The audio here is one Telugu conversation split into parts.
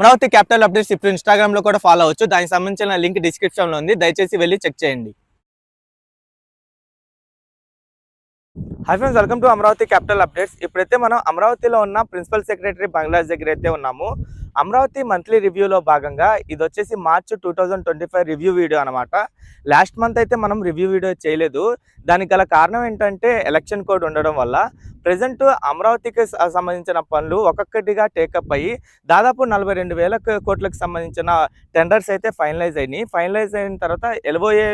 అమరావతి క్యాపిటల్ అప్డేట్స్ ఇప్పుడు ఇన్స్టాగ్రామ్లో కూడా ఫాలో అవ్వచ్చు. దానికి సంబంధించిన లింక్ డిస్క్రిప్షన్లో ఉంది. దయచేసి వెళ్ళి చెక్ చేయండి. Hi friends welcome to Amaravati capital updates ఇప్పుడైతే మనం అమరావతిలో ఉన్న ప్రిన్సిపల్ సెక్రటరీ బంగ్లాదేశ్ దగ్గర అయితే ఉన్నాము. అమరావతి మంత్లీ రివ్యూలో భాగంగా ఇది వచ్చేసి March two thousand twenty five review video అనమాట లాస్ట్ మంత్ అయితే మనం రివ్యూ వీడియో చేయలేదు. దానికి గల కారణం ఏంటంటే ఎలక్షన్ కోడ్ ఉండడం వల్ల ప్రజెంట్ అమరావతికి సంబంధించిన పనులు ఒక్కొక్కటిగా టేకప్ అయ్యి దాదాపు నలభై రెండు వేల కోట్లకు సంబంధించిన టెండర్స్ అయితే ఫైనలైజ్ అయినాయి. ఫైనలైజ్ అయిన తర్వాత ఎల్ఓఏ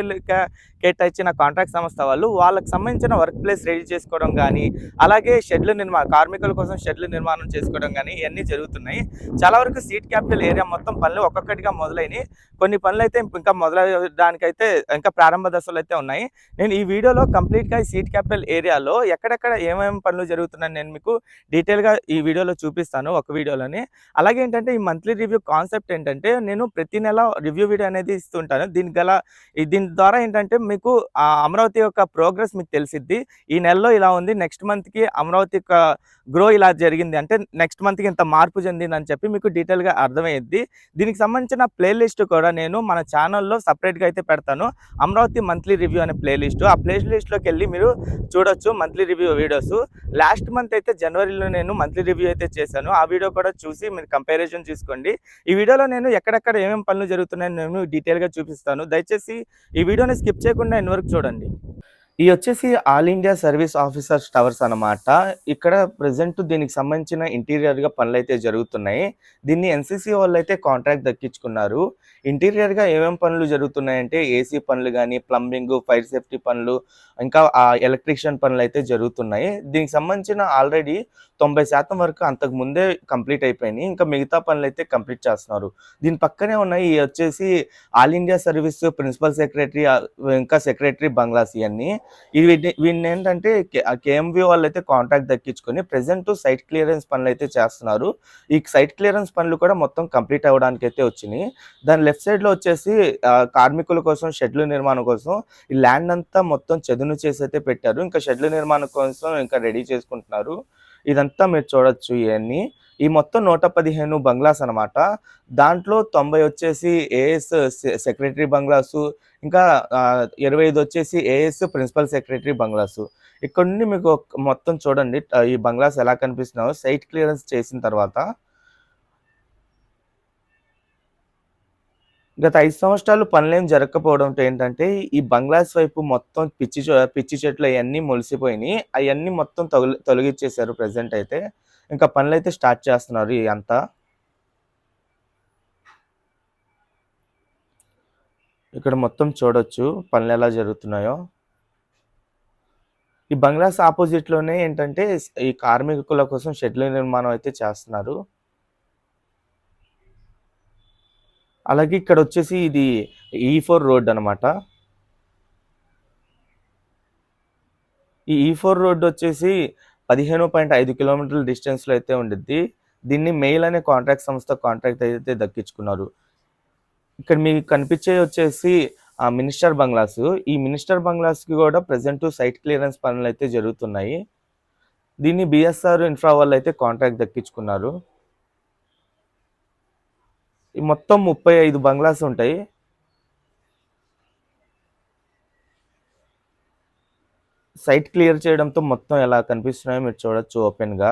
కేటాయించిన కాంట్రాక్ట్ సంస్థ వాళ్ళు వాళ్ళకి సంబంధించిన వర్క్ ప్లేస్ రెడీ చేసుకోవడం కానీ అలాగే షెడ్లు నిర్మాణం కార్మికుల కోసం షెడ్లు నిర్మాణం చేసుకోవడం కానీ ఇవన్నీ జరుగుతున్నాయి. చాలా వరకు సీట్ క్యాపిటల్ ఏరియా మొత్తం పనులు ఒక్కొక్కటిగా మొదలైనవి కొన్ని పనులు అయితే ఇంకా మొదలయ్యడానికైతే ఇంకా ప్రారంభ దశలు అయితే ఉన్నాయి. నేను ఈ వీడియోలో కంప్లీట్గా ఈ సీట్ క్యాపిటల్ ఏరియాలో ఎక్కడెక్కడ ఏమేమి పనులు జరుగుతున్నాయి నేను మీకు డీటెయిల్గా ఈ వీడియోలో చూపిస్తాను ఒక వీడియోలోని. అలాగే ఏంటంటే ఈ మంత్లీ రివ్యూ కాన్సెప్ట్ ఏంటంటే నేను ప్రతి నెల రివ్యూ వీడియో అనేది ఇస్తుంటాను. దీని గల దీని ద్వారా ఏంటంటే మీకు అమరావతి యొక్క ప్రోగ్రెస్ మీకు తెలిసిద్ది. ఈ నెలలో ఇలా ఉంది. నెక్స్ట్ మంత్కి అమరావతి గ్రో ఇలా జరిగింది. అంటే నెక్స్ట్ మంత్కి ఇంత మార్పు చెందింది అని చెప్పి మీకు డీటెయిల్గా అర్థమయ్యిద్ది దీనికి సంబంధించిన ప్లేలిస్ట్ కూడా నేను మన ఛానల్లో సపరేట్గా అయితే పెడతాను. అమరావతి మంత్లీ రివ్యూ అనే ప్లేలిస్ట్. ఆ ప్లేలిస్ట్లోకి వెళ్ళి మీరు చూడొచ్చు monthly review videos. Last month అయితే జనవరిలో నేను మంత్లీ రివ్యూ అయితే చేశాను. ఆ వీడియో కూడా చూసి మీరు కంపారిజన్ చూసుకోండి. ఈ వీడియోలో నేను ఎక్కడెక్కడ ఏమేమి పనులు జరుగుతున్నాయని నేను డీటెయిల్గా చూపిస్తాను. దయచేసి ఈ వీడియోని స్కిప్ చేయకుండా ఎన్ని చూడండి. ఈ వచ్చేసి all India service officers towers అన్నమాట. ఇక్కడ ప్రజెంట్ దీనికి సంబంధించిన ఇంటీరియర్గా పనులు అయితే జరుగుతున్నాయి. దీన్ని ఎన్సీసీ వాళ్ళు అయితే కాంట్రాక్ట్ దక్కించుకున్నారు. ఇంటీరియర్గా ఏమేమి పనులు జరుగుతున్నాయంటే ఏసీ పనులు కానీ ప్లంబింగ్ ఫైర్ సేఫ్టీ పనులు ఇంకా ఎలక్ట్రీషియన్ పనులు అయితే జరుగుతున్నాయి. దీనికి సంబంధించిన ఆల్రెడీ తొంభై శాతం వరకు అంతకు ముందే కంప్లీట్ అయిపోయినాయి. ఇంకా మిగతా పనులు అయితే కంప్లీట్ చేస్తున్నారు. దీని పక్కనే ఉన్నాయి వచ్చేసి all India service principal secretary ఇంకా సెక్రటరీ బంగ్లాస్ ఇవన్నీ. ఇవి వీటిని ఏంటంటే కేఎంవి వాళ్ళు అయితే కాంట్రాక్ట్ దక్కించుకొని ప్రజెంట్ సైట్ క్లియరెన్స్ పనులు అయితే చేస్తున్నారు. ఈ సైట్ క్లియరెన్స్ పనులు కూడా మొత్తం కంప్లీట్ అవ్వడానికి అయితే వచ్చినాయి. దాని లెఫ్ట్ సైడ్లో వచ్చేసి కార్మికుల కోసం షెడ్లు నిర్మాణం కోసం ఈ ల్యాండ్ అంతా మొత్తం చదును చేసి అయితే పెట్టారు. ఇంకా షెడ్ల నిర్మాణం కోసం ఇంకా రెడీ చేసుకుంటున్నారు. ఇదంతా మీరు చూడొచ్చు ఇవన్నీ ఈ మొత్తం నూట పదిహేను బంగ్లాస్ అన్నమాట. దాంట్లో తొంభై వచ్చేసి ఏఎస్ సెక్రటరీ బంగ్లాసు ఇంకా ఇరవై ఐదు వచ్చేసి ఏఎస్ ప్రిన్సిపల్ సెక్రటరీ బంగ్లాసు. ఇక్కడ నుండి మీకు మొత్తం చూడండి ఈ బంగ్లాస్ ఎలా కనిపిస్తున్నాయో సైట్ క్లియరెన్స్ చేసిన తర్వాత గత ఐదు సంవత్సరాలు పనులేం జరగకపోవడంతో ఏంటంటే ఈ బంగ్లాస్ వైపు మొత్తం పిచ్చి చె- పిచ్చి చెట్లు అవన్నీ మొలిసిపోయినాయి. అవన్నీ మొత్తం తొలి తొలగించేశారు ప్రజెంట్ అయితే. ఇంకా పనులు అయితే స్టార్ట్ చేస్తున్నారు ఈ అంతా. ఇక్కడ మొత్తం చూడొచ్చు పనులు ఎలా జరుగుతున్నాయో. ఈ బంగ్లాస్ ఆపోజిట్లోనే ఏంటంటే ఈ కార్మికుల కోసం షెడ్ల నిర్మాణం అయితే చేస్తున్నారు. అలాగే ఇక్కడ వచ్చేసి ఇది e ఈ ఫోర్ రోడ్ అనమాట ఈ ఈ ఫోర్ రోడ్ వచ్చేసి పదిహేను పాయింట్ ఐదు కిలోమీటర్ల డిస్టెన్స్లో అయితే ఉండిద్ది. దీన్ని మెయిల్ అనే కాంట్రాక్ట్ సంస్థ కాంట్రాక్ట్ అయితే దక్కించుకున్నారు. ఇక్కడ మీకు కనిపించే వచ్చేసి ఆ మినిస్టర్ బంగ్లాస్. ఈ మినిస్టర్ బంగ్లాస్కి కూడా ప్రజెంట్ సైట్ క్లియరెన్స్ పనులు అయితే జరుగుతున్నాయి. దీన్ని బిఎస్ఆర్ ఇన్ఫ్రా వాళ్ళు అయితే కాంట్రాక్ట్ దక్కించుకున్నారు. మొత్తం ముప్పై ఐదు బంగ్లాస్ ఉంటాయి. సైట్ క్లియర్ చేయడంతో మొత్తం ఎలా కనిపిస్తున్నాయో మీరు చూడొచ్చు ఓపెన్గా.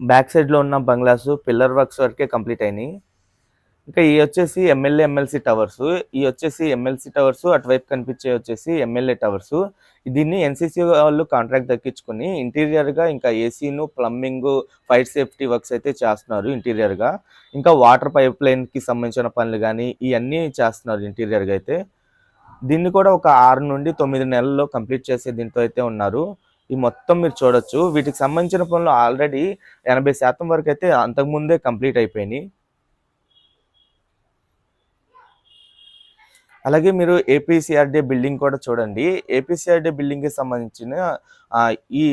బ్యాక్ సైడ్లో ఉన్న బంగ్లాస్ పిల్లర్ వర్క్స్ వరకే కంప్లీట్ అయినాయి. ఇంకా ఈ వచ్చేసి ఎమ్మెల్యే ఎమ్మెల్సీ టవర్స్ ఈ వచ్చేసి ఎమ్మెల్సీ టవర్స్ అటువైపు కనిపించే వచ్చేసి ఎమ్మెల్యే టవర్స్ దీన్ని ఎన్సీసీ వాళ్ళు కాంట్రాక్ట్ దక్కించుకుని ఇంటీరియర్గా ఇంకా ఏసీను ప్లంబింగ్ ఫైర్ సేఫ్టీ వర్క్స్ అయితే చేస్తున్నారు ఇంటీరియర్గా ఇంకా వాటర్ పైప్ లైన్కి సంబంధించిన పనులు కానీ ఇవన్నీ చేస్తున్నారు ఇంటీరియర్గా అయితే. దీన్ని కూడా ఒక ఆరు నుండి తొమ్మిది నెలల్లో కంప్లీట్ చేసే దీంతో అయితే ఉన్నారు. ఈ మొత్తం మీరు చూడొచ్చు. వీటికి సంబంధించిన పనులు ఆల్రెడీ ఎనభై శాతం వరకు అయితే అంతకుముందే కంప్లీట్ అయిపోయినాయి. అలాగే మీరు ఏపీసీఆర్డీ బిల్డింగ్ కూడా చూడండి. ఏపీసీఆర్డీ బిల్డింగ్కి సంబంధించిన ఈ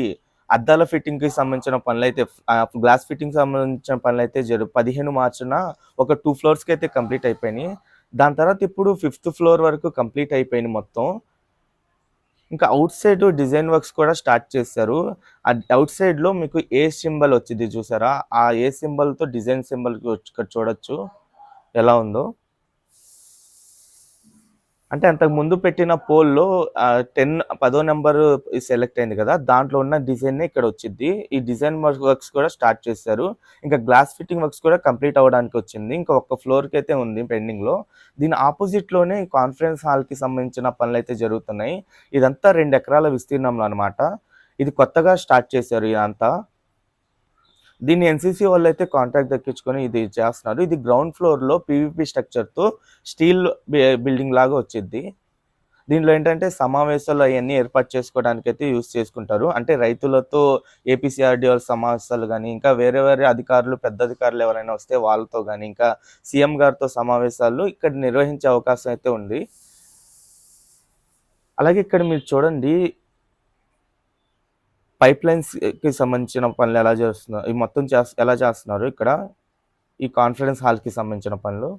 అద్దాల ఫిట్టింగ్కి సంబంధించిన పనులు అయితే గ్లాస్ ఫిట్టింగ్ సంబంధించిన పనులు అయితే జరు పదిహేను మార్చున ఒక టూ ఫ్లోర్స్కి అయితే కంప్లీట్ అయిపోయినాయి. దాని తర్వాత ఇప్పుడు ఫిఫ్త్ ఫ్లోర్ వరకు కంప్లీట్ అయిపోయింది మొత్తం. ఇంకా అవుట్ సైడ్ డిజైన్ వర్క్స్ కూడా స్టార్ట్ చేశారు. అవుట్ సైడ్లో మీకు ఏ సింబల్ వచ్చింది చూసారా? ఆ ఏ సింబల్తో డిజైన్ సింబల్ ఇక్కడ చూడొచ్చు. ఎలా ఉందో. అంటే అంతకు ముందు పెట్టిన పోల్లో టెన్ పదో నెంబర్ సెలెక్ట్ అయింది కదా దాంట్లో ఉన్న డిజైన్ ఇక్కడ వచ్చింది. ఈ డిజైన్ వర్క్స్ కూడా స్టార్ట్ చేశారు. ఇంకా గ్లాస్ ఫిట్టింగ్ వర్క్స్ కూడా కంప్లీట్ అవ్వడానికి వచ్చింది. ఇంకా ఒక్క ఫ్లోర్కి అయితే ఉంది పెండింగ్లో. దీని ఆపోజిట్లోనే కాన్ఫరెన్స్ హాల్కి సంబంధించిన పనులు అయితే జరుగుతున్నాయి. ఇదంతా రెండు ఎకరాల విస్తీర్ణంలో అనమాట ఇది కొత్తగా స్టార్ట్ చేశారు ఇదంతా. దీన్ని ఎన్సీసీ వాళ్ళు అయితే కాంట్రాక్ట్ దక్కించుకొని ఇది చేస్తున్నారు. ఇది గ్రౌండ్ ఫ్లోర్లో పీవీపీ స్ట్రక్చర్తో స్టీల్ బిల్డింగ్ లాగా వచ్చింది దీంట్లో ఏంటంటే సమావేశాలు అవన్నీ ఏర్పాటు చేసుకోవడానికి అయితే యూస్ చేసుకుంటారు. అంటే రైతులతో ఏపీసీఆర్డీ వాళ్ళ సమావేశాలు కానీ ఇంకా వేరే వేరే అధికారులు పెద్ద అధికారులు ఎవరైనా వస్తే వాళ్ళతో కానీ ఇంకా సీఎం గారితో సమావేశాలు ఇక్కడ నిర్వహించే అవకాశం అయితే ఉంది. అలాగే ఇక్కడ మీరు చూడండి పైప్ లైన్స్కి సంబంధించిన పనులు ఎలా చేస్తున్నారు ఈ మొత్తం చేస్ ఎలా చేస్తున్నారు ఇక్కడ? ఈ కాన్ఫరెన్స్ హాల్కి సంబంధించిన పనులు.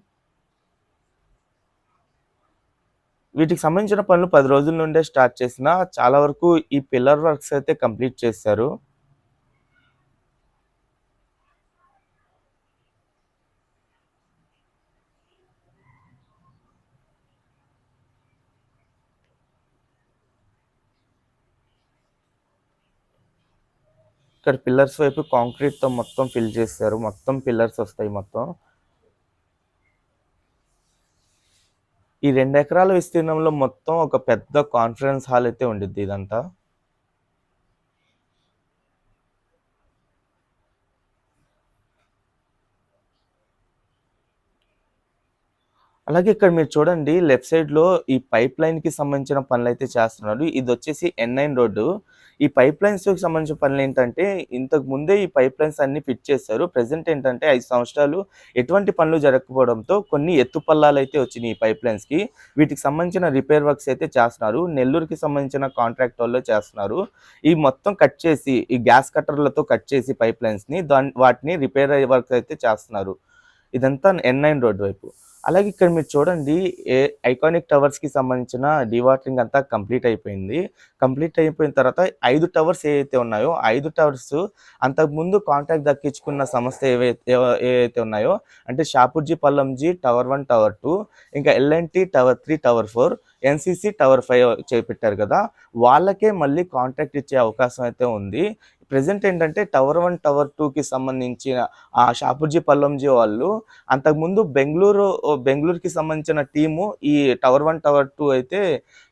వీటికి సంబంధించిన పనులు పది రోజుల నుండే స్టార్ట్ చేసిన చాలా వరకు ఈ పిల్లర్ వర్క్స్ అయితే కంప్లీట్ చేశారు. ఇక్కడ పిల్లర్స్ వైపు కాంక్రీట్తో మొత్తం ఫిల్ చేశారు. మొత్తం పిల్లర్స్ వస్తాయి మొత్తం. ఈ రెండు ఎకరాల విస్తీర్ణంలో మొత్తం ఒక పెద్ద కాన్ఫరెన్స్ హాల్ అయితే ఉండిద్ది ఇదంతా. అలాగే ఇక్కడ మీరు చూడండి లెఫ్ట్ సైడ్లో ఈ పైప్ లైన్కి సంబంధించిన పనులు అయితే చేస్తున్నారు. ఇది వచ్చేసి ఎన్ నైన్ రోడ్డు. ఈ పైప్ లైన్స్కి సంబంధించిన పనులు ఏంటంటే ఇంతకు ముందే ఈ పైప్ లైన్స్ అన్ని ఫిట్ చేశారు. ప్రెసెంట్ ఏంటంటే ఐదు సంవత్సరాలు ఎటువంటి పనులు జరగకపోవడంతో కొన్ని ఎత్తు పల్లాలు అయితే వచ్చినాయి ఈ పైప్ లైన్స్కి వీటికి సంబంధించిన రిపేర్ వర్క్స్ అయితే చేస్తున్నారు. నెల్లూరుకి సంబంధించిన కాంట్రాక్ట్ వాళ్ళు చేస్తున్నారు. ఈ మొత్తం కట్ చేసి ఈ గ్యాస్ కట్టర్లతో కట్ చేసి పైప్ లైన్స్ని దాని వాటిని రిపేర్ వర్క్స్ అయితే చేస్తున్నారు. ఇదంతా ఎన్ నైన్ రోడ్ వైపు. అలాగే ఇక్కడ మీరు చూడండి ఏ ఐకానిక్ టవర్స్కి సంబంధించిన డివాటరింగ్ అంతా కంప్లీట్ అయిపోయింది. కంప్లీట్ అయిపోయిన తర్వాత ఐదు టవర్స్ ఏవైతే ఉన్నాయో ఐదు టవర్స్ అంతకు ముందు కాంట్రాక్ట్ దక్కించుకున్న సంస్థ ఏవైతే ఏవైతే ఉన్నాయో అంటే Shapoorji Pallonji tower one tower two ఇంకా LNT tower three tower four NCC tower five చేపెట్టారు కదా. వాళ్ళకే మళ్ళీ కాంట్రాక్ట్ ఇచ్చే అవకాశం అయితే ఉంది. ప్రజెంట్ ఏంటంటే టవర్ వన్ టవర్ టూకి సంబంధించిన ఆ షాపూర్జీ పల్లంజీ వాళ్ళు అంతకుముందు బెంగళూరు బెంగళూరుకి సంబంధించిన టీము ఈ టవర్ వన్ టవర్ టూ అయితే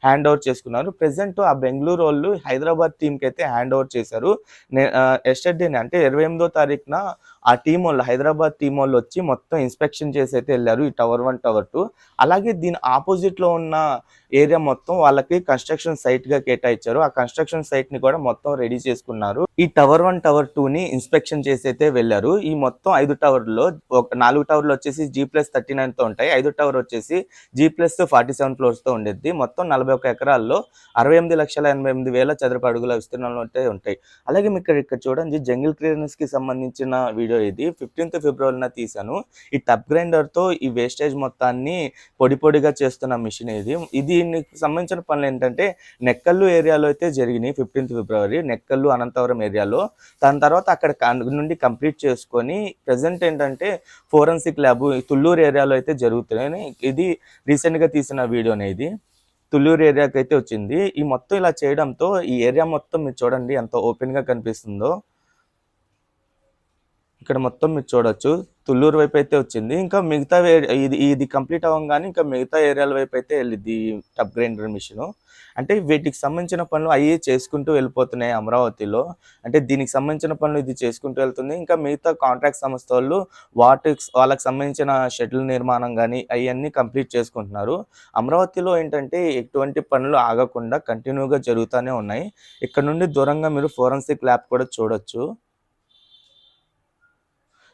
హ్యాండ్ ఓవర్ చేసుకున్నారు. ప్రెసెంట్ ఆ బెంగళూరు వాళ్ళు హైదరాబాద్ టీంకి అయితే హ్యాండ్ ఓవర్ చేశారు. ఎస్టర్డేనే అంటే ఇరవై ఎనిమిదో తారీఖున ఆ టీం వాళ్ళు హైదరాబాద్ టీం వాళ్ళు వచ్చి మొత్తం ఇన్స్పెక్షన్ చేసి అయితే వెళ్ళారు ఈ టవర్ వన్ టవర్ టూ అలాగే దీని ఆపోజిట్లో ఉన్న ఏరియా మొత్తం వాళ్ళకి కన్స్ట్రక్షన్ సైట్గా కేటాయించారు. ఆ కన్స్ట్రక్షన్ సైట్ని కూడా మొత్తం రెడీ చేసుకున్నారు. ఈ టవర్ వన్ టవర్ టూ ని ఇన్స్పెక్షన్ చేసి అయితే వెళ్ళారు. ఈ మొత్తం ఐదు టవర్లో ఒక నాలుగు టవర్లు వచ్చేసి జీ ప్లస్ థర్టీ నైన్తో ఉంటాయి. ఐదు టవర్ వచ్చేసి జీ ప్లస్ ఫార్టీ సెవెన్ ఫ్లోర్స్తో ఉండేది మొత్తం నలభై ఒక ఎకరాల్లో అరవై ఎనిమిది లక్షల ఎనభై ఎనిమిది వేల చదరపు అడుగుల విస్తీర్ణంలో అయితే ఉంటాయి. అలాగే మీకు ఇక్కడ ఇక్కడ చూడండి జంగిల్ క్లియరెన్స్కి సంబంధించిన వీడియో ఇది. ఫిఫ్టీన్త్ ఫిబ్రవరిన తీసాను ఈ టబ్ గ్రైండర్తో ఈ వేస్టేజ్ మొత్తాన్ని పొడి పొడిగా చేస్తున్న మిషన్ ఇది. ఇది దీనికి సంబంధించిన పనులు ఏంటంటే నెక్కల్లు ఏరియాలో అయితే జరిగినాయి ఫిఫ్టీన్త్ ఫిబ్రవరి. నెక్కల్లు అనంతవరం ఏరియాలో. దాని తర్వాత అక్కడ నుండి కంప్లీట్ చేసుకొని ప్రజెంట్ ఏంటంటే ఫోరెన్సిక్ ల్యాబ్ తుళ్ళూరు ఏరియాలో అయితే జరుగుతున్నాయి. ఇది రీసెంట్గా తీసిన వీడియోనే ఇది. తుళ్ళూరు ఏరియాకి అయితే వచ్చింది. ఈ మొత్తం ఇలా చేయడంతో ఈ ఏరియా మొత్తం మీరు చూడండి ఎంత ఓపెన్గా కనిపిస్తుందో. ఇక్కడ మొత్తం మీరు చూడొచ్చు. తుళ్ళూరు వైపు అయితే వచ్చింది. ఇంకా మిగతా ఇది ఇది కంప్లీట్ అవ్వగానే ఇంకా మిగతా ఏరియాల వైపు అయితే వెళ్ళింది టబ్ గ్రైండర్ మిషన్. అంటే వీటికి సంబంధించిన పనులు అవి చేసుకుంటూ వెళ్ళిపోతున్నాయి అమరావతిలో. అంటే దీనికి సంబంధించిన పనులు ఇది చేసుకుంటూ వెళ్తుంది. ఇంకా మిగతా కాంట్రాక్ట్ సంస్థ వాళ్ళు వాటికి వాళ్ళకి సంబంధించిన షెడ్యూల్ నిర్మాణం కానీ అవన్నీ కంప్లీట్ చేసుకుంటున్నారు. అమరావతిలో ఏంటంటే ఎటువంటి పనులు ఆగకుండా కంటిన్యూగా జరుగుతూనే ఉన్నాయి. ఇక్కడ నుండి దూరంగా మీరు ఫోరెన్సిక్ ల్యాబ్ కూడా చూడొచ్చు.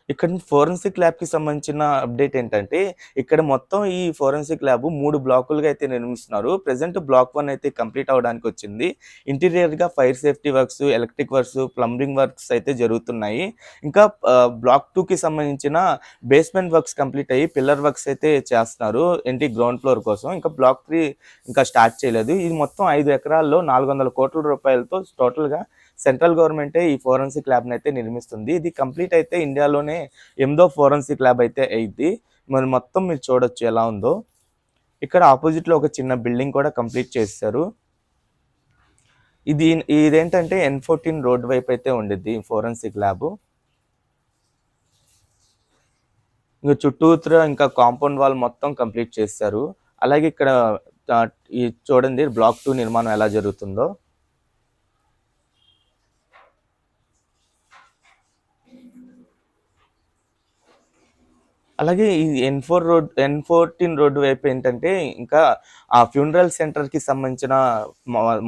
ఇక్కడ ఫోరెన్సిక్ ల్యాబ్‌కి సంబంధించిన అప్డేట్ ఏంటంటే, ఇక్కడ మొత్తం ఈ ఫోరెన్సిక్ ల్యాబ్ మూడు బ్లాకులుగా అయితే నిర్మిస్తున్నారు. ప్రజెంట్ బ్లాక్ వన్ అయితే కంప్లీట్ అవ్వడానికొచ్చింది. ఇంటీరియర్‌గా fire safety works, electric works, plumbing works అయితే జరుగుతున్నాయి. ఇంకా బ్లాక్ టూకి సంబంధించిన బేస్‌మెంట్ వర్క్స్ కంప్లీట్ అయ్యి పిల్లర్ వర్క్స్ అయితే చేస్తున్నారు. ఏంటి గ్రౌండ్ ఫ్లోర్ కోసం. ఇంకా బ్లాక్ త్రీ ఇంకా స్టార్ట్ చేయలేదు. ఇది మొత్తం ఐదు ఎకరాల్లో 400 కోట్ల రూపాయలతో టోటల్‌గా సెంట్రల్ గవర్నమెంటే ఈ ఫోరెన్సిక్ ల్యాబ్‌ని అయితే నిర్మిస్తుంది. ఇది కంప్లీట్ అయితే ఇండియాలోనే ఎనిమిదో ఫోరెన్సిక్ ల్యాబ్ అయితే అయింది మరి మొత్తం మీరు చూడొచ్చు ఎలా ఉందో. ఇక్కడ ఆపోజిట్‌లో ఒక చిన్న బిల్డింగ్ కూడా కంప్లీట్ చేశారు ఇది ఇదేంటంటే ఎన్14 రోడ్ వైపు అయితే ఉండిద్ది ఫోరెన్సిక్ ల్యాబ్. ఇంక చుట్టూత్ర ఇంకా కాంపౌండ్ వాల్ మొత్తం కంప్లీట్ చేశారు అలాగే ఇక్కడ ఈ చూడండి బ్లాక్ టూ నిర్మాణం ఎలా జరుగుతుందో. అలాగే ఈ ఎన్ ఫోర్ రోడ్ ఎన్14 రోడ్డు వైపు ఏంటంటే ఇంకా ఆ ఫ్యూనరల్ సెంటర్‌కి సంబంధించిన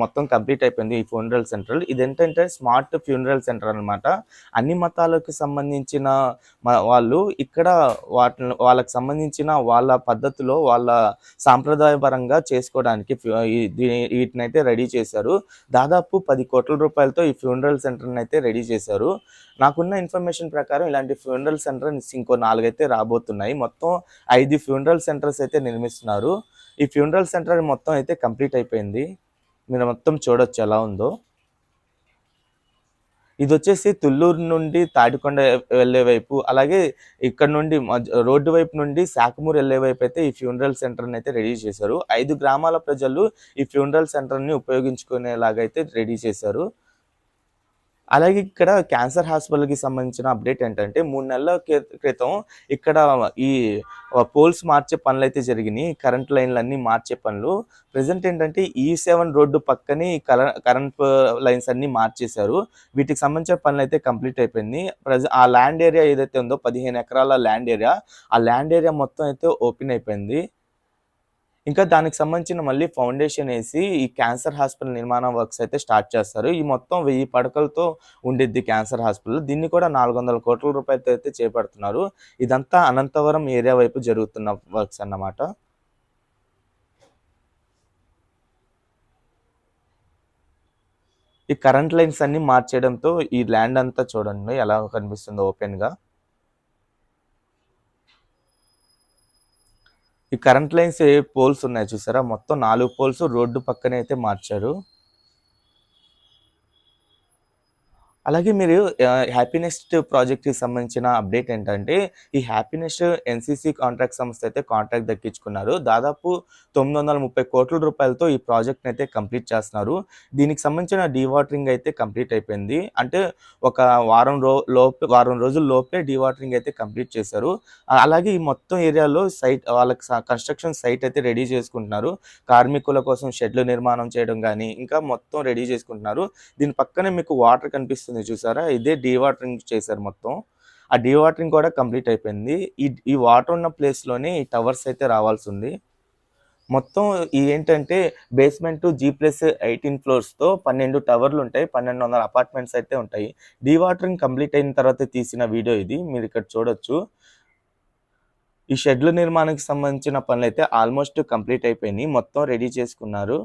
మొత్తం కంప్లీట్ అయిపోయింది ఈ ఫ్యూనరల్ సెంటర్. ఇదేంటంటే స్మార్ట్ ఫ్యూనరల్ సెంటర్ అన్నమాట. అన్ని మతాలకు సంబంధించిన మ వాళ్ళు ఇక్కడ వాటిని వాళ్ళకి సంబంధించిన వాళ్ళ పద్ధతిలో వాళ్ళ సాంప్రదాయపరంగా చేసుకోవడానికి వీటిని అయితే రెడీ చేశారు. దాదాపు పది కోట్ల రూపాయలతో ఈ ఫ్యూనరల్ సెంటర్‌ని అయితే రెడీ చేశారు. నాకున్న ఇన్ఫర్మేషన్ ప్రకారం ఇలాంటి ఫ్యూనరల్ సెంటర్ ఇంకో నాలుగైతే రాబోతుంది రాబోతున్నాయి. మొత్తం ఐదు ఫ్యూనరల్ సెంటర్స్ అయితే నిర్మిస్తున్నారు. ఈ ఫ్యూనరల్ సెంటర్ మొత్తం అయితే కంప్లీట్ అయిపోయింది. మీరు మొత్తం చూడొచ్చు ఎలా ఉందో. ఇది వచ్చేసి తుళ్ళూరు నుండి తాటికొండ వెళ్ళే వైపు, అలాగే ఇక్కడ నుండి మధ్య రోడ్డు వైపు నుండి శాఖమూరు వెళ్ళే వైపు అయితే ఈ ఫ్యూనరల్ సెంటర్‌ని అయితే రెడీ చేశారు. ఐదు గ్రామాల ప్రజలు ఈ ఫ్యూనరల్ సెంటర్‌ని ఉపయోగించుకునేలాగైతే అయితే రెడీ చేశారు. అలాగే ఇక్కడ క్యాన్సర్ హాస్పిటల్‌కి సంబంధించిన అప్డేట్ ఏంటంటే మూడు నెలల క్రితం ఇక్కడ ఈ పోల్స్ మార్చే పనులైతే జరిగినాయి. కరెంట్ లైన్‌లన్నీ మార్చే పనులు. ప్రజెంట్ ఏంటంటే ఈ సెవెన్ రోడ్డు పక్కనే కరెంట్ లైన్స్ అన్నీ మార్చేశారు. వీటికి సంబంధించిన పనులైతే కంప్లీట్ అయిపోయింది. ప్రెజ ఆ ల్యాండ్ ఏరియా ఏదైతే ఉందో 15 ఎకరాల ల్యాండ్ ఏరియా, ఆ ల్యాండ్ ఏరియా మొత్తం అయితే ఓపెన్ అయిపోయింది. ఇంకా దానికి సంబంధించిన మళ్ళీ ఫౌండేషన్ వేసి ఈ క్యాన్సర్ హాస్పిటల్ నిర్మాణ వర్క్స్ అయితే స్టార్ట్ చేస్తారు. ఈ మొత్తం వెయ్యి పడకలతో ఉండిద్ది క్యాన్సర్ హాస్పిటల్. దీన్ని కూడా 400 కోట్ల రూపాయలతో అయితే చేపడుతున్నారు. ఇదంతా అనంతవరం ఏరియా వైపు జరుగుతున్న వర్క్స్ అన్నమాట. ఈ కరెంట్ లైన్స్ అన్నీ మార్చేయడంతో ఈ ల్యాండ్ అంతా చూడండి ఎలా కనిపిస్తుందో ఓపెన్‌గా. ఈ కరెంట్ లైన్స్ ఏ పోల్స్ ఉన్నాయి చూసారా? మొత్తం నాలుగు పోల్స్ రోడ్డు పక్కనే అయితే మార్చారు. అలాగే మీరు ఆహ్, హ్యాపీనెస్ట్ ప్రాజెక్ట్‌కి సంబంధించిన అప్డేట్ ఏంటంటే, ఈ హ్యాపీనెస్ట్ ఎన్‌సీసీ కాంట్రాక్ట్ సంస్థ అయితే కాంట్రాక్ట్ దక్కించుకున్నారు. దాదాపు 930 కోట్ల రూపాయలతో ఈ ప్రాజెక్ట్‌ని అయితే కంప్లీట్ చేస్తున్నారు. దీనికి సంబంధించిన డీవాటరింగ్ అయితే కంప్లీట్ అయిపోయింది. అంటే ఒక వారం రో లోపే వారం రోజుల లోపే డీవాటరింగ్ అయితే కంప్లీట్ చేశారు. అలాగే ఈ మొత్తం ఏరియాలో సైట్ వాళ్ళకి కన్‌స్ట్రక్షన్ సైట్ అయితే రెడీ చేసుకుంటున్నారు. కార్మికుల కోసం షెడ్‌లు నిర్మాణం చేయడం కానీ ఇంకా మొత్తం రెడీ చేసుకుంటున్నారు. దీని పక్కనే మీకు వాటర్ కనిపిస్తుంది చూసారా? ఇదే డీవాటరింగ్ చేశారు మొత్తం. ఆ డీవాటరింగ్ కూడా కంప్లీట్ అయిపోయింది. ఈ ఈ వాటర్ ఉన్న ప్లేస్‌లోనే ఈ టవర్స్ అయితే రావాల్సి ఉంది మొత్తం ఏంటంటే బేస్‌మెంట్ జీ+18 ఫ్లోర్స్‌తో 12 టవర్లుంటాయి. 1200 అపార్ట్మెంట్స్ అయితే ఉంటాయి. డీవాటరింగ్ కంప్లీట్ అయిన తర్వాత తీసిన వీడియో ఇది. మీరు ఇక్కడ చూడొచ్చు. ఈ షెడ్‌ల నిర్మాణానికి సంబంధించిన పనులైతే ఆల్మోస్ట్ కంప్లీట్ అయిపోయినాయి. మొత్తం రెడీ చేసుకున్నారు.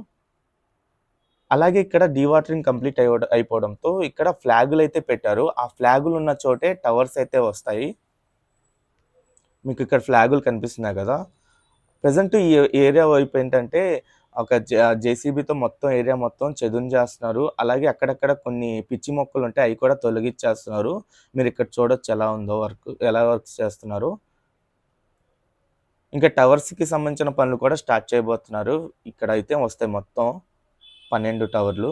అలాగే ఇక్కడ డీవాటరింగ్ కంప్లీట్ అయ్యో అయిపోవడంతో ఇక్కడ ఫ్లాగులు అయితే పెట్టారు. ఆ ఫ్లాగులు ఉన్న చోటే టవర్స్ అయితే వస్తాయి. మీకు ఇక్కడ ఫ్లాగులు కనిపిస్తున్నాయి కదా! ప్రజెంట్ ఈ ఏరియా వైపు ఏంటంటే ఒక జేసీబీతో మొత్తం ఏరియా మొత్తం చదును చేస్తున్నారు. అలాగే అక్కడక్కడ కొన్ని పిచ్చి మొక్కలు ఉంటాయి అవి కూడా తొలగిచ్చేస్తున్నారు. ఇక్కడ చూడొచ్చు ఎలా ఉందో వర్క్ ఎలా వర్క్స్ చేస్తున్నారు ఇంకా టవర్స్‌కి సంబంధించిన పనులు కూడా స్టార్ట్ చేయబోతున్నారు. ఇక్కడ అయితే వస్తాయి మొత్తం 12 టవర్లు.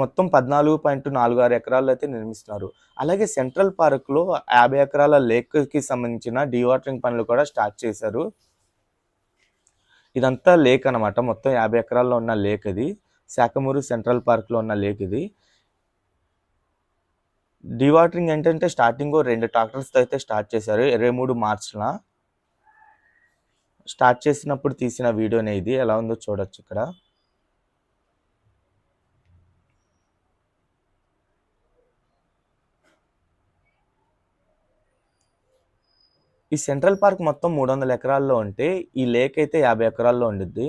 మొత్తం పద్నాలుగు పాయింట్ నాలుగు ఆరు ఎకరాల్లో అయితే నిర్మిస్తున్నారు. అలాగే సెంట్రల్ పార్క్‌లో 50 ఎకరాల లేక్‌కి సంబంధించిన డీవాటరింగ్ పనులు కూడా స్టార్ట్ చేశారు. ఇదంతా లేక్ అన్నమాట. మొత్తం 50 ఎకరాల్లో ఉన్న లేక్ ఇది. శాఖమూరు సెంట్రల్ పార్క్‌లో ఉన్న లేక్ ఇది. డీవాటరింగ్ ఏంటంటే స్టార్టింగ్ రెండు ట్రాక్టర్స్‌తో అయితే స్టార్ట్ చేశారు. 23 మార్చ్‌న. స్టార్ట్ చేసినప్పుడు తీసిన వీడియోనే ఇది. ఎలా ఉందో చూడొచ్చు ఇక్కడ. ఈ సెంట్రల్ పార్క్ మొత్తం మూడు వందల ఎకరాల్లో ఉంటే ఈ లేక్ అయితే యాభై ఎకరాల్లో ఉండిద్ది.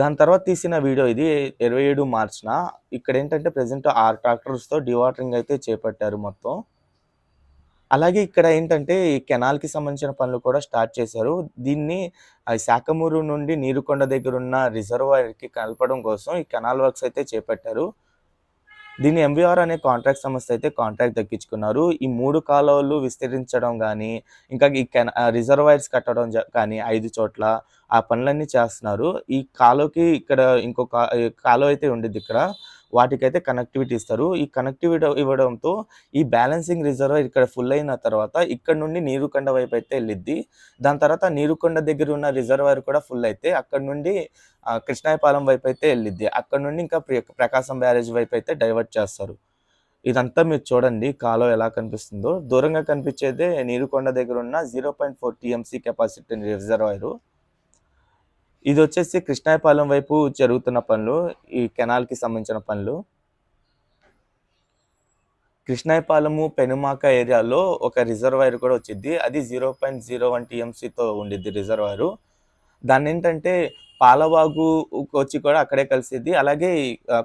దాని తర్వాత తీసిన వీడియో ఇది ఇరవై ఏడు మార్చిన. ఇక్కడ ఏంటంటే ప్రజెంట్ ఆరు ట్రాక్టర్స్తో డివాటరింగ్ అయితే చేపట్టారు మొత్తం. అలాగే ఇక్కడ ఏంటంటే ఈ కెనాల్కి సంబంధించిన పనులు కూడా స్టార్ట్ చేశారు. దీన్ని ఆ శాఖమూరు నుండి నీరుకొండ దగ్గర ఉన్న రిజర్వాయర్కి కలపడం కోసం ఈ కెనాల్ వర్క్స్ అయితే చేపట్టారు. దీన్ని ఎంవీఆర్ అనే కాంట్రాక్ట్ సంస్థ అయితే కాంట్రాక్ట్ దక్కించుకున్నారు. ఈ మూడు కాలువలు విస్తరించడం కానీ ఇంకా ఈ కెన రిజర్వాయర్స్ కట్టడం కానీ ఐదు చోట్ల ఆ పనులన్నీ చేస్తున్నారు. ఈ కాలువకి ఇక్కడ ఇంకొక కాలువ అయితే ఉండిద్ది ఇక్కడ. వాటికైతే కనెక్టివిటీ ఇస్తారు. ఈ కనెక్టివిటీ ఇవ్వడంతో ఈ బ్యాలెన్సింగ్ రిజర్వ్ ఇక్కడ ఫుల్ అయిన తర్వాత ఇక్కడ నుండి నీరుకొండ వైపు అయితే వెళ్ళిద్ది. దాని తర్వాత నీరుకొండ దగ్గర ఉన్న రిజర్వాయర్ కూడా ఫుల్ అయితే అక్కడ నుండి కృష్ణాయపాలెం వైపు అయితే వెళ్ళిద్ది. అక్కడ నుండి ఇంకా ప్ర- ప్రకాశం బ్యారేజ్ వైపు అయితే డైవర్ట్ చేస్తారు. ఇదంతా మీరు చూడండి కాలువ ఎలా కనిపిస్తుందో. దూరంగా కనిపించేదే నీరుకొండ దగ్గర ఉన్న zero point four TMC capacity reservoir ఇది వచ్చేసి కృష్ణాయపాలెం వైపు జరుగుతున్న పనులు ఈ కెనాల్కి సంబంధించిన పనులు. కృష్ణాయపాలెము పెనుమాక ఏరియాలో ఒక రిజర్వాయర్ కూడా వచ్చింది అది జీరో పాయింట్ జీరో వన్ టీఎంసీతో ఉండిద్ది రిజర్వాయరు. దాన్ని ఏంటంటే పాలవాగు వచ్చి కూడా అక్కడే కలిసిద్ది. అలాగే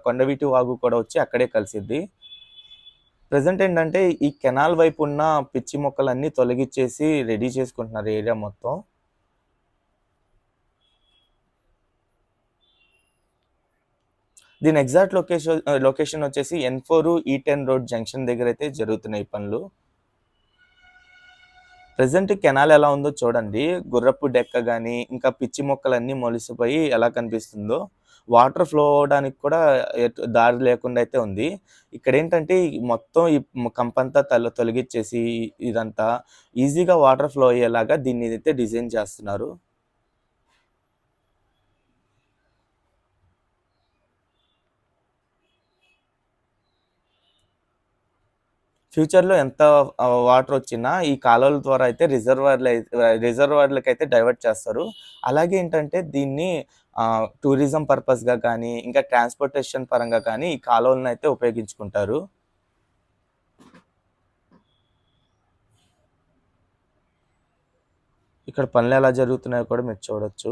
కొండవీటి వాగు కూడా వచ్చి అక్కడే కలిసిద్ది. ప్రజెంట్ ఏంటంటే ఈ కెనాల్ వైపు ఉన్న పిచ్చి మొక్కలన్నీ తొలగించేసి రెడీ చేసుకుంటున్నారు ఏరియా మొత్తం. దీని ఎగ్జాక్ట్ లొకేషన్ లొకేషన్ వచ్చేసి N four E ten road junction దగ్గర అయితే జరుగుతున్నాయి పనులు. ప్రజెంట్ కెనాల్ ఎలా ఉందో చూడండి. గుర్రపు డెక్క కానీ ఇంకా పిచ్చి మొక్కలన్నీ మొలిసిపోయి ఎలా కనిపిస్తుందో. వాటర్ ఫ్లో అవడానికి కూడా దారి లేకుండా అయితే ఉంది. ఇక్కడ ఏంటంటే మొత్తం ఈ కంపంతా తల తొలగించేసి ఇదంతా ఈజీగా వాటర్ ఫ్లో అయ్యేలాగా దీన్ని అయితే డిజైన్ చేస్తున్నారు. ఫ్యూచర్లో ఎంత వాటర్ వచ్చినా ఈ కాలువల ద్వారా అయితే రిజర్వర్లు రిజర్వర్లకు అయితే డైవర్ట్ చేస్తారు. అలాగే ఏంటంటే దీన్ని టూరిజం పర్పస్గా కానీ ఇంకా ట్రాన్స్పోర్టేషన్ పరంగా కానీ ఈ కాలువలను అయితే ఉపయోగించుకుంటారు. ఇక్కడ పనులు ఎలా జరుగుతున్నాయో కూడా మీరు చూడొచ్చు.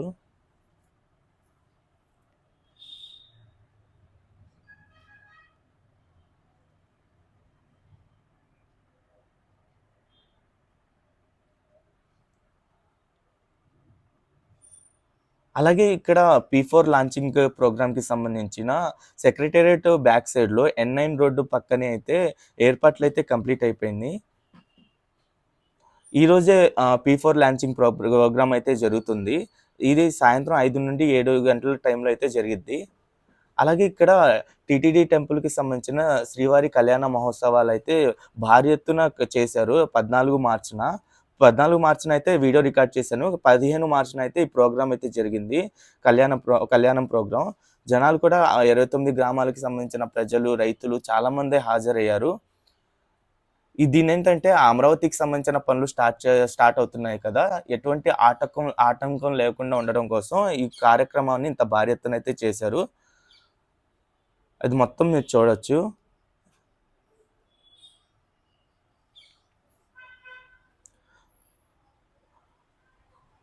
అలాగే ఇక్కడ పీ ఫోర్ లాంచింగ్ ప్రోగ్రామ్కి సంబంధించిన సెక్రటేరియట్ బ్యాక్ సైడ్లో ఎన్ నైన్ రోడ్డు పక్కనే అయితే ఏర్పాట్లు అయితే కంప్లీట్ అయిపోయింది ఈరోజే P four launching pro program అయితే జరుగుతుంది. ఇది సాయంత్రం ఐదు నుండి ఏడు గంటల టైంలో అయితే జరిగిద్ది. అలాగే ఇక్కడ టిటిడి టెంపుల్కి సంబంధించిన శ్రీవారి కళ్యాణ మహోత్సవాలు అయితే భారీ ఎత్తున చేశారు పద్నాలుగు మార్చిన. పద్నాలుగు మార్చిన అయితే వీడియో రికార్డ్ చేశాను. పదిహేను మార్చిన అయితే ఈ ప్రోగ్రామ్ అయితే జరిగింది. కళ్యాణ ప్రో కళ్యాణం ప్రోగ్రామ్ జనాలు కూడా ఇరవై తొమ్మిది గ్రామాలకు సంబంధించిన ప్రజలు రైతులు చాలామంది హాజరయ్యారు. ఈ దీని ఏంటంటే అమరావతికి సంబంధించిన పనులు స్టార్ట్ స్టార్ట్ అవుతున్నాయి కదా. ఎటువంటి ఆటంకం ఆటంకం లేకుండా ఉండడం కోసం ఈ కార్యక్రమాన్ని ఇంత భారీ ఎత్తున అయితే చేశారు. అది మొత్తం మీరు చూడొచ్చు.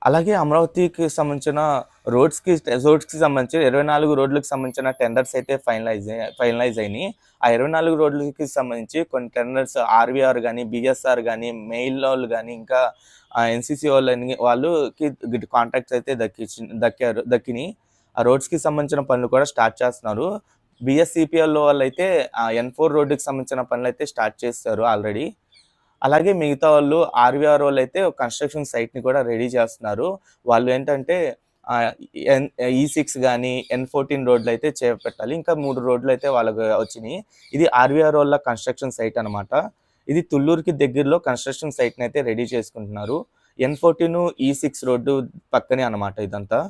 అలాగే అమరావతికి సంబంధించిన రోడ్స్కి రోడ్స్కి సంబంధించి ఇరవై నాలుగు రోడ్లకు సంబంధించిన టెండర్స్ అయితే ఫైనలైజ్ ఫైనలైజ్ అయినాయి. ఆ ఇరవై నాలుగు రోడ్లకి సంబంధించి కొన్ని టెండర్స్ ఆర్వీఆర్ కానీ బిఎస్ఆర్ కానీ మెయిల్ వాళ్ళు కానీ ఇంకా ఎన్సీసీ వాళ్ళని వాళ్ళకి కాంట్రాక్ట్స్ అయితే దక్కించి దక్కారు దక్కినాయి. ఆ రోడ్స్కి సంబంధించిన పనులు కూడా స్టార్ట్ చేస్తున్నారు. బిఎస్సిపిఎల్ వాళ్ళు అయితే ఎన్ ఫోర్ రోడ్డుకి సంబంధించిన పనులు అయితే స్టార్ట్ చేస్తారు ఆల్రెడీ అలాగే మిగతా వాళ్ళు ఆర్వీఆర్ వాళ్ళు అయితే కన్స్ట్రక్షన్ సైట్ని కూడా రెడీ చేస్తున్నారు. వాళ్ళు ఏంటంటే ఎన్ ఈ సిక్స్ కానీ ఎన్ ఫోర్టీన్ రోడ్లు అయితే చేపట్టాలి. ఇంకా మూడు రోడ్లు అయితే వాళ్ళకి వచ్చినాయి. ఇది ఆర్వీఆర్ వాళ్ళ కన్స్ట్రక్షన్ సైట్ అనమాట ఇది తుళ్ళూరుకి దగ్గరలో కన్స్ట్రక్షన్ సైట్ని అయితే రెడీ చేసుకుంటున్నారు. N fourteen E six road పక్కనే అనమాట ఇదంతా.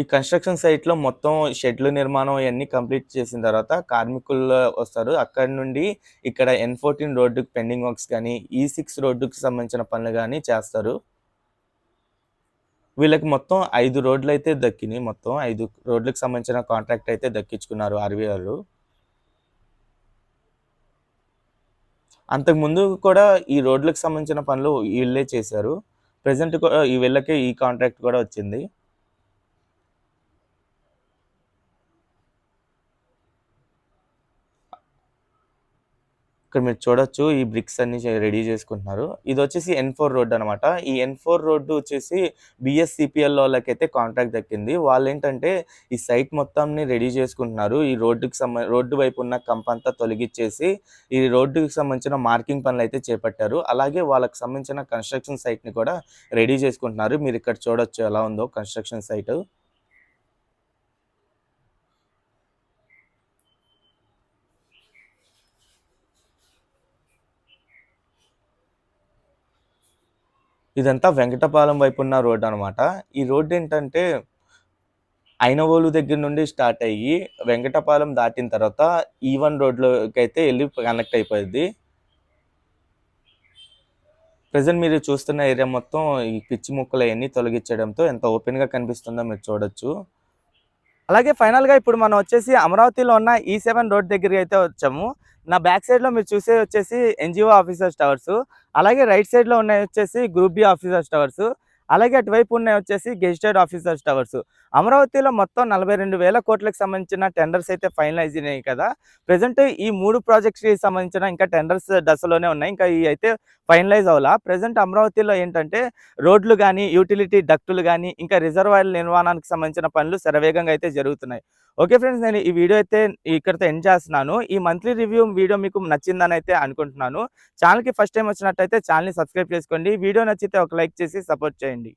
ఈ కన్స్ట్రక్షన్ సైట్లో మొత్తం షెడ్లు నిర్మాణం ఇవన్నీ కంప్లీట్ చేసిన తర్వాత కార్మికులు వస్తారు. అక్కడ నుండి ఇక్కడ ఎన్ ఫోర్టీన్ రోడ్డుకి పెండింగ్ వర్క్స్ కానీ e ఈ సిక్స్ రోడ్డుకి సంబంధించిన పనులు కానీ చేస్తారు. వీళ్ళకి మొత్తం ఐదు రోడ్లు అయితే దక్కినాయి. మొత్తం ఐదు రోడ్లకు సంబంధించిన కాంట్రాక్ట్ అయితే దక్కించుకున్నారు ఆర్వీ వాళ్ళు అంతకుముందు కూడా ఈ రోడ్లకు సంబంధించిన పనులు వీళ్ళే చేశారు. ప్రజెంట్ కూడా ఈ వీళ్ళకే ఈ కాంట్రాక్ట్ కూడా వచ్చింది. ఇక్కడ మీరు చూడొచ్చు ఈ బ్రిక్స్ అన్ని రెడీ చేసుకుంటున్నారు. ఇది వచ్చేసి ఎన్ ఫోర్ రోడ్ అనమాట ఈ ఎన్ ఫోర్ రోడ్డు వచ్చేసి బిఎస్సిపిఎల్ వాళ్ళకైతే కాంట్రాక్ట్ దక్కింది. వాళ్ళు ఏంటంటే ఈ సైట్ మొత్తాన్ని రెడీ చేసుకుంటున్నారు. ఈ రోడ్డుకి సంబంధ రోడ్డు వైపు ఉన్న కంప అంతా తొలగించేసి ఈ రోడ్డుకి సంబంధించిన మార్కింగ్ పనులు అయితే చేపట్టారు. అలాగే వాళ్ళకి సంబంధించిన కన్స్ట్రక్షన్ సైట్ని కూడా రెడీ చేసుకుంటున్నారు. మీరు ఇక్కడ చూడొచ్చు ఎలా ఉందో కన్స్ట్రక్షన్ సైట్ ఇదంతా వెంకటపాలెం వైపు ఉన్న రోడ్ అనమాట ఈ రోడ్ ఏంటంటే ఐనవోలు దగ్గర నుండి స్టార్ట్ అయ్యి వెంకటపాలెం దాటిన తర్వాత ఈవన్ రోడ్లోకి అయితే వెళ్ళి కనెక్ట్ అయిపోయింది. ప్రజెంట్ మీరు చూస్తున్న ఏరియా మొత్తం ఈ పిచ్చి ముక్కలు అవన్నీ తొలగించడంతో ఎంత ఓపెన్గా కనిపిస్తుందో మీరు చూడొచ్చు. అలాగే ఫైనల్గా ఇప్పుడు మనం వచ్చేసి అమరావతిలో ఉన్న ఈ సెవెన్ రోడ్ దగ్గరికి అయితే వచ్చాము. నా బ్యాక్ సైడ్లో మీరు చూసే వచ్చేసి ఎన్జిఓ ఆఫీసర్స్ టవర్స్ అలాగే రైట్ సైడ్లో ఉన్నాయి వచ్చేసి గ్రూప్ బి ఆఫీసర్స్ టవర్స్ అలాగే అటువైపు ఉన్నాయి వచ్చేసి గెజిటెడ్ ఆఫీసర్స్ టవర్స్ అమరావతిలో మొత్తం నలభై రెండు వేల కోట్లకు సంబంధించిన టెండర్స్ అయితే ఫైనలైజ్ అయినాయి కదా. ప్రజెంట్ ఈ మూడు ప్రాజెక్ట్స్కి సంబంధించిన ఇంకా టెండర్స్ దశలోనే ఉన్నాయి. ఇంకా ఇవి అయితే ఫైనలైజ్ అవ్వాలా? ప్రజెంట్ అమరావతిలో ఏంటంటే రోడ్లు కానీ యూటిలిటీ డక్టులు కానీ ఇంకా రిజర్వాయర్ల నిర్మాణానికి సంబంధించిన పనులు శరవేగంగా అయితే జరుగుతున్నాయి. ఓకే ఫ్రెండ్స్ నేను ఈ వీడియో అయితే ఇక్కడితో ఎండ్ చేస్తున్నాను. ఈ మంత్లీ రివ్యూ వీడియో మీకు నచ్చిందని అయితే అనుకుంటున్నాను. ఛానల్కి ఫస్ట్ టైం వచ్చినట్టయితే ఛానల్ని సబ్స్క్రైబ్ చేసుకోండి. వీడియో నచ్చితే ఒక లైక్ చేసి సపోర్ట్ చేయండి.